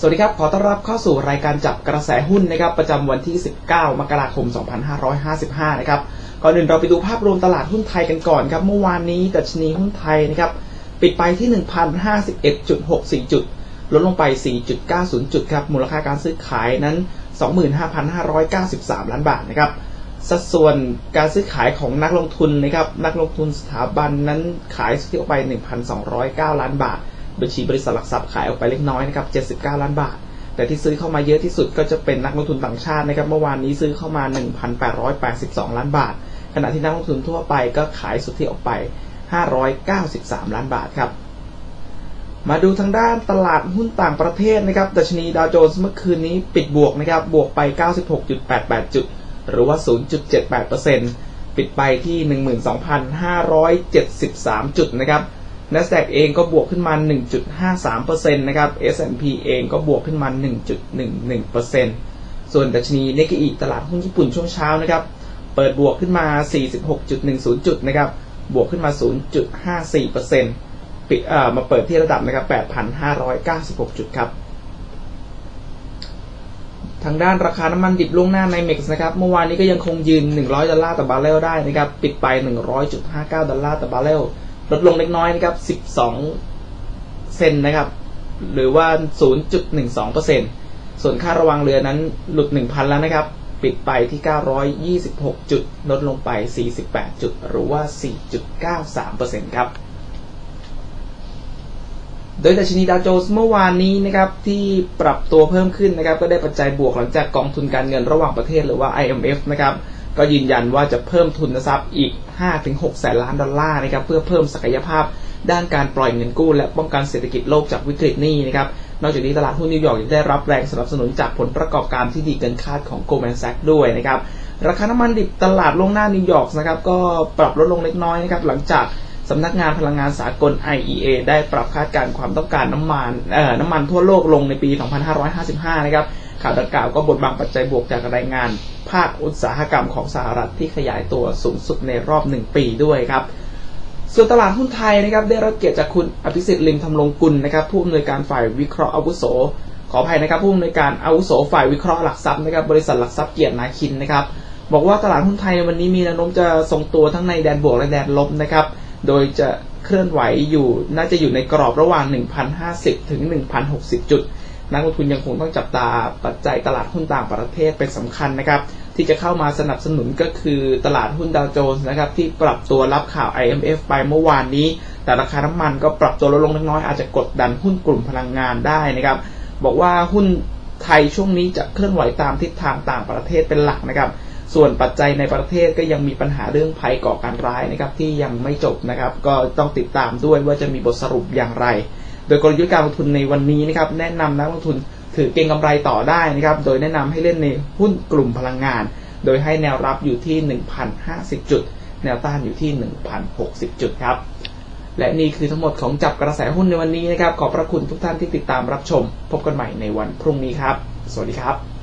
สวัสดีครับ ขอต้อนรับเข้าสู่รายการจับกระแสหุ้นนะครับ ประจำวันที่ 19 มกราคม 2555 นะครับ ก่อนอื่นเราไปดูภาพรวมตลาดหุ้นไทยกันก่อนครับ เมื่อวานนี้ดัชนีหุ้นไทยนะครับ ปิดไปที่ 1,051.64 จุด ลดลงไป 4.90 จุดครับ มูลค่าการซื้อขายนั้น 25,593 ล้านบาทนะครับ สัดส่วนการซื้อขายของนักลงทุนนะครับ นักลงทุนสถาบันนั้นขายสุทธิออกไป 1,209 ล้านบาท บัญชีบริษัทหลักทรัพย์ขายออกไปเล็กน้อยนะครับ 79 ล้านบาท แต่ที่ซื้อเข้ามาเยอะที่สุดก็จะเป็นนักลงทุนต่างชาตินะครับ เมื่อวานนี้ซื้อเข้ามา 1,882 ล้านบาท ขณะที่นักลงทุนทั่วไปก็ขายสุทธิออกไป 593 ล้านบาทครับ มาดูทางด้านตลาดหุ้นต่างประเทศนะครับ ดัชนีดาวโจนส์เมื่อคืนนี้ปิดบวกนะครับ บวกไป 96.88 จุด หรือว่า 0.78%ปิดไปที่ 12,573 จุดนะครับ NASDAQ เองก็บวกขึ้นมา 1.53%นะครับ S&P เองก็บวกขึ้นมา 1.11%ส่วนดัชนีเนกอิตลาดหุ้นญี่ปุ่นช่วงเช้านะครับ เปิดบวกขึ้นมา 46.10 จุดนะครับ บวกขึ้นมา 0.54%ปิดเอ่อมาเปิดที่ระดับนะครับ 8,596 จุดครับทางด้านราคาน้ำมันดิบล่วงหน้าในเม็กซ์นะครับ เมื่อวานนี้ก็ยังคงยืน 100 ดอลลาร์ต่อบาร์เรลได้นะครับ ปิดไป 100.59 ดอลลาร์ต่อบาร์เรล ลดลงเล็กน้อยนะครับ 12 เซนนะครับ หรือว่า 0.12%ส่วนค่าระวังเรือนั้นหลุด 1,000 แล้วนะครับ ปิดไปที่ 926 จุด ลดลงไป 48 จุด หรือว่า 4.93%ครับ โดยดัชนีดาวโจนส์เมื่อวานนี้นะครับที่ปรับตัวเพิ่มขึ้นนะครับ ก็ได้ปัจจัยบวกหลังจากกองทุนการเงินระหว่างประเทศหรือว่า IMF นะครับ ก็ยืนยันว่าจะเพิ่มทุนทรัพย์อีก 5-6 แสนล้านดอลลาร์นะครับเพื่อเพิ่มศักยภาพด้านการปล่อยเงินกู้ และป้องกันเศรษฐกิจโลกจากวิกฤตนี้นะครับนอกจากนี้ตลาดหุ้นนิวยอร์กยังได้รับแรงสนับสนุนจากผลประกอบการที่ดีเกินคาดของ Goldman Sachs ด้วยนะครับราคาน้ำมันดิบตลาดล่วงหน้านิวยอร์กนะครับก็ปรับลดลงเล็กน้อยนะครับหลังจากสำนักงานพลังงานสากล IEA ได้ปรับคาดการณ์ความต้องการน้ำมันเอ่อน้ำมันทั่วโลกลงในปี 2555 นะครับ ข่าวดังกล่าวก็บทบังปัจจัยบวกจากรายงาน ภาคอุตสาหกรรมของสหรัฐที่ขยายตัวสูงสุดในรอบ 1 ปีด้วยครับ ส่วนตลาดหุ้นไทยนะครับได้รับเกียรติจากคุณอภิสิทธิ์ลิมทำรงกุลนะครับผู้อำนวยการฝ่ายวิเคราะห์อาวุโส ขออภัยนะครับผู้อำนวยการอาวุโสฝ่ายวิเคราะห์หลักทรัพย์นะครับบริษัทหลักทรัพย์เกียรตินาคินนะครับบอกว่าตลาดหุ้นไทยในวันนี้มีแนวโน้มจะทรงตัวทั้งในแดนบวกและแดนลบนะครับโดยจะเคลื่อนไหวอยู่น่าจะอยู่ในกรอบระหว่าง 1,050 ถึง 1,060 จุด นักลงทุนยังคงต้องจับตาปัจจัยตลาดหุ้นต่างประเทศเป็นสำคัญนะครับ ที่จะเข้ามาสนับสนุนก็คือตลาดหุ้นดาวโจนส์นะครับที่ปรับตัวรับข่าว IMF ไปเมื่อวานนี้ แต่ราคาน้ำมันก็ปรับตัวลดลงเล็กน้อยอาจจะกดดันหุ้นกลุ่มพลังงานได้นะครับ บอกว่าหุ้นไทยช่วงนี้จะเคลื่อนไหวตามทิศทางต่างประเทศเป็นหลักนะครับส่วนปัจจัยในประเทศก็ยังมีปัญหาเรื่องภัยก่อการร้ายนะครับที่ยังไม่จบนะครับ ก็ต้องติดตามด้วยว่าจะมีบทสรุปอย่างไร โดยกลยุทธ์การลงทุนในวันนี้นะครับแนะนำนักลงทุนถือเก็งกำไรต่อได้นะครับ โดยแนะนำให้เล่นในหุ้นกลุ่มพลังงาน โดยให้แนวรับอยู่ที่ 1,050 จุด แนวต้านอยู่ที่ 1,060 จุดครับ และนี่คือทั้งหมดของจับกระแสหุ้นในวันนี้นะครับ ขอบพระคุณทุกท่านที่ติดตามรับชม พบกันใหม่ในวันพรุ่งนี้ครับ สวัสดีครับ